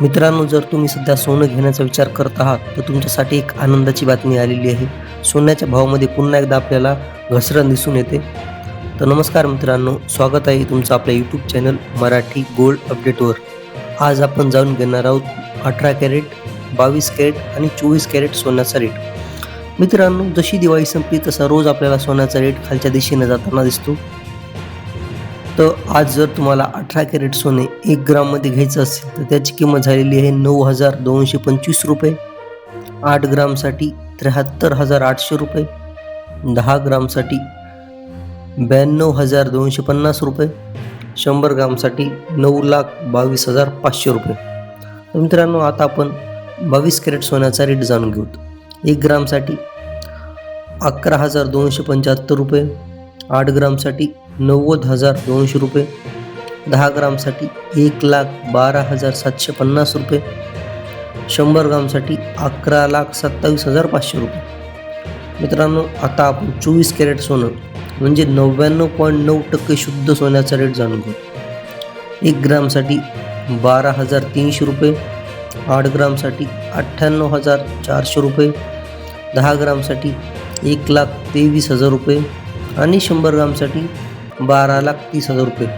मित्रांनो जर तुम्ही सध्या सोनं घेण्याचा विचार करत आहात तर तुमच्यासाठी एक आनंदाची बातमी आलेली आहे. सोन्याच्या भावामध्ये पुन्हा एकदा आपल्याला घसरण दिसून येते. तर नमस्कार मित्रांनो स्वागत आहे तुमचं आपल्या यूट्यूब चॅनल मराठी गोल्ड अपडेटवर आज आपण जाणून घेणार आहोत अठरा कॅरेट बावीस कॅरेट आणि चोवीस कॅरेट सोन्याचा रेट मित्रांनो जशी दिवाळी संपली तसा रोज आपल्याला सोन्याचा रेट खालच्या दिशेने जाताना दिसतो. तर आज जर तुम्हाला अठरा कॅरेट सोने एक ग्राममध्ये घ्यायचं असेल तर त्याची किंमत झालेली आहे नऊ हजार दोनशे पंचवीस रुपये. आठ ग्रामसाठी त्र्याहत्तर हजार आठशे रुपये. दहा ग्रामसाठी ब्याण्णव हजार दोनशे पन्नास रुपये. शंभर ग्रामसाठी नऊ लाख बावीस हजार पाचशे रुपये. तर मित्रांनो आता आपण बावीस कॅरेट सोन्याचा रेट जाणून घेऊ एक ग्रामसाठी अकरा हजार दोनशे पंच्याहत्तर रुपये. आठ ग्रामसाठी नव्वद हजार दोनशे रुपये. दहा ग्रामसाठी एक लाख बारा हजार सातशे पन्नास रुपये. शंभर ग्रामसाठी अकरा लाख सत्तावीस हजार पाचशे रुपये. मित्रांनो आता आपण चोवीस कॅरेट सोनं म्हणजे नव्याण्णव पॉईंट नऊ टक्के शुद्ध सोन्याचा रेट जाणून घेऊ. एक ग्रामसाठी बारा हजार तीनशे रुपये आठ ग्रामसाठी अठ्ठ्याण्णव हजार चारशे रुपये दहा ग्रामसाठी एक लाख तेवीस हजार रुपये आणि शंभर ग्रामसाठी बारा लाख तीस हजार रुपये.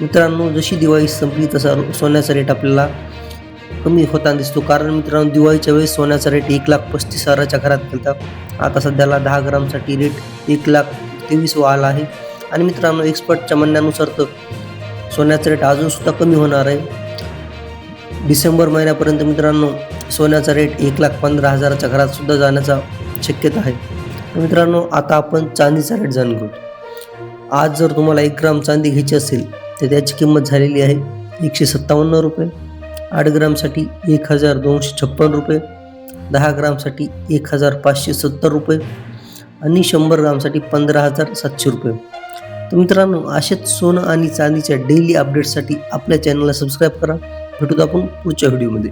मित्रांनो जशी दिवाळी संपली तसा सोन्याचा रेट आपल्याला कमी होताना दिसतो. कारण मित्रांनो दिवाळीच्या वेळेस सोन्याचा रेट एक लाख पस्तीस हजाराच्या घरात गेलता. आता सध्याला दहा ग्रामसाठी रेट एक लाख तेवीस व आला आहे. आणि मित्रांनो एक्सपर्टच्या म्हणण्यानुसार तर सोन्याचा रेट अजूनसुद्धा कमी होणार आहे. डिसेंबर महिन्यापर्यंत मित्रांनो सोन्याचा रेट एक लाख पंधरा हजाराच्या घरातसुद्धा जाण्याचा शक्यता आहे. मित्रांनो आता आपण चांदीचा रेट जाणून घेऊ. आज जर तुम्हाला एक ग्राम चांदी घ्यायची असेल तर त्याची किंमत झालेली आहे एकशे सत्तावन्न रुपये. आठ ग्रामसाठी एक हजार दोनशे छप्पन रुपये. दहा ग्रामसाठी एक हजार पाचशे सत्तर रुपये. आणि शंभर ग्रामसाठी पंधरा हजार सातशे रुपये. तर मित्रांनो असेच सोनं आणि चांदीच्या डेली अपडेट्ससाठी आपल्या चॅनलला सबस्क्राईब करा. भेटूत आपण पुढच्या व्हिडिओमध्ये